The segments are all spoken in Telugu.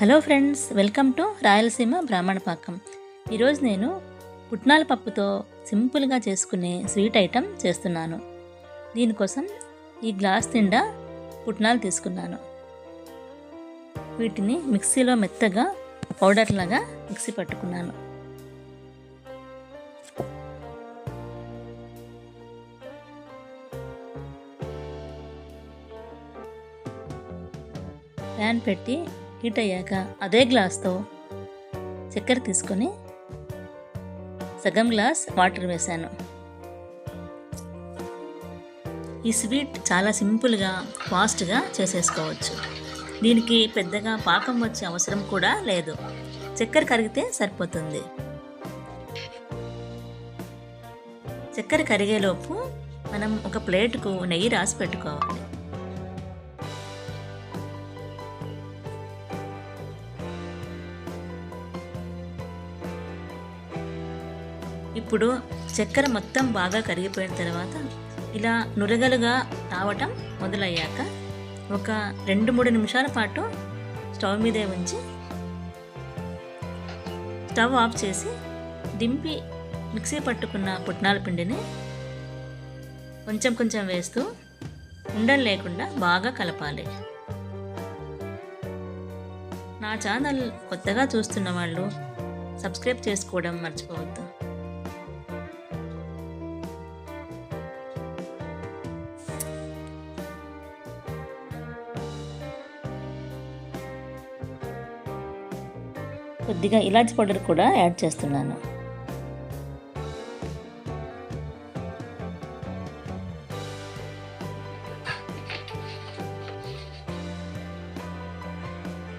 Hello friends welcome to Rayalaseema Brahmana Pakam. ఈరోజు నేను పుట్నాల పప్పుతో సింపుల్గా చేసుకునే స్వీట్ ఐటెం చేస్తున్నాను. దీనికోసం ఈ గ్లాస్ నిండా పుట్నాలు తీసుకున్నాను. వీటిని మిక్సీలో మెత్తగా పౌడర్ లాగా మిక్సీ పట్టుకున్నాను. ప్యాన్ పెట్టి హీట్ అయ్యాక అదే గ్లాస్తో చక్కెర తీసుకొని సగం గ్లాస్ వాటర్ వేశాను. ఈ స్వీట్ చాలా సింపుల్గా ఫాస్ట్గా చేసేసుకోవచ్చు. దీనికి పెద్దగా పాకం వచ్చే అవసరం కూడా లేదు. చక్కెర కరిగితే సరిపోతుంది. చక్కెర కరిగేలోపు మనం ఒక ప్లేట్కు నెయ్యి రాసి పెట్టుకోవాలి. ఇప్పుడు చక్కెర మొత్తం బాగా కరిగిపోయిన తర్వాత ఇలా నురగలుగా రావటం మొదలయ్యాక ఒక రెండు మూడు నిమిషాల పాటు స్టవ్ మీదే ఉంచి స్టవ్ ఆఫ్ చేసి దింపి మిక్సీ పట్టుకున్న పుట్నాల పిండిని కొంచెం కొంచెం వేస్తూ ఉండలు లేకుండా బాగా కలపాలి. నా ఛానల్ కొత్తగా చూస్తున్న వాళ్ళు సబ్స్క్రైబ్ చేసుకోవడం మర్చిపోవద్దు. కొద్దిగా ఇలాచి పౌడర్ కూడా యాడ్ చేస్తున్నాను.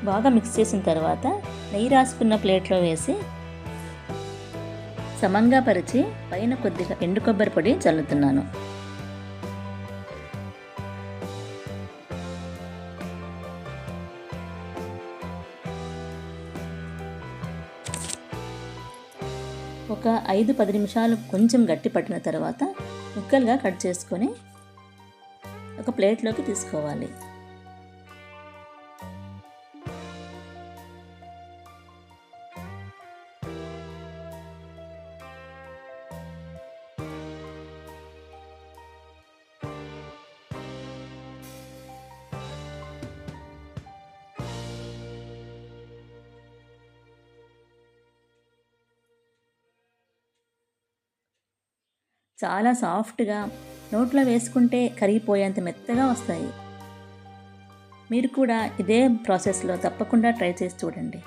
బాగా మిక్స్ చేసిన తర్వాత నెయ్యి రాసుకున్న ప్లేట్లో వేసి సమంగా పరిచి పైన కొద్దిగా ఎండు కొబ్బరి పొడి చల్లుతున్నాను. ఒక ఐదు పది నిమిషాలు కొంచెం గట్టి పట్టిన తర్వాత ముక్కలుగా కట్ చేసుకొని ఒక ప్లేట్లోకి తీసుకోవాలి. చాలా సాఫ్ట్గా నోట్లో వేసుకుంటే కరిగిపోయేంత మెత్తగా వస్తాయి. మీరు కూడా ఇదే ప్రాసెస్లో తప్పకుండా ట్రై చేసి చూడండి.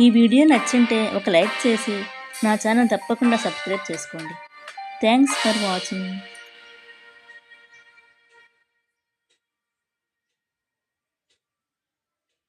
ఈ వీడియో నచ్చింటే ఒక లైక్ చేసి నా ఛానల్ తప్పకుండా సబ్స్క్రైబ్ చేసుకోండి. Thanks for watching.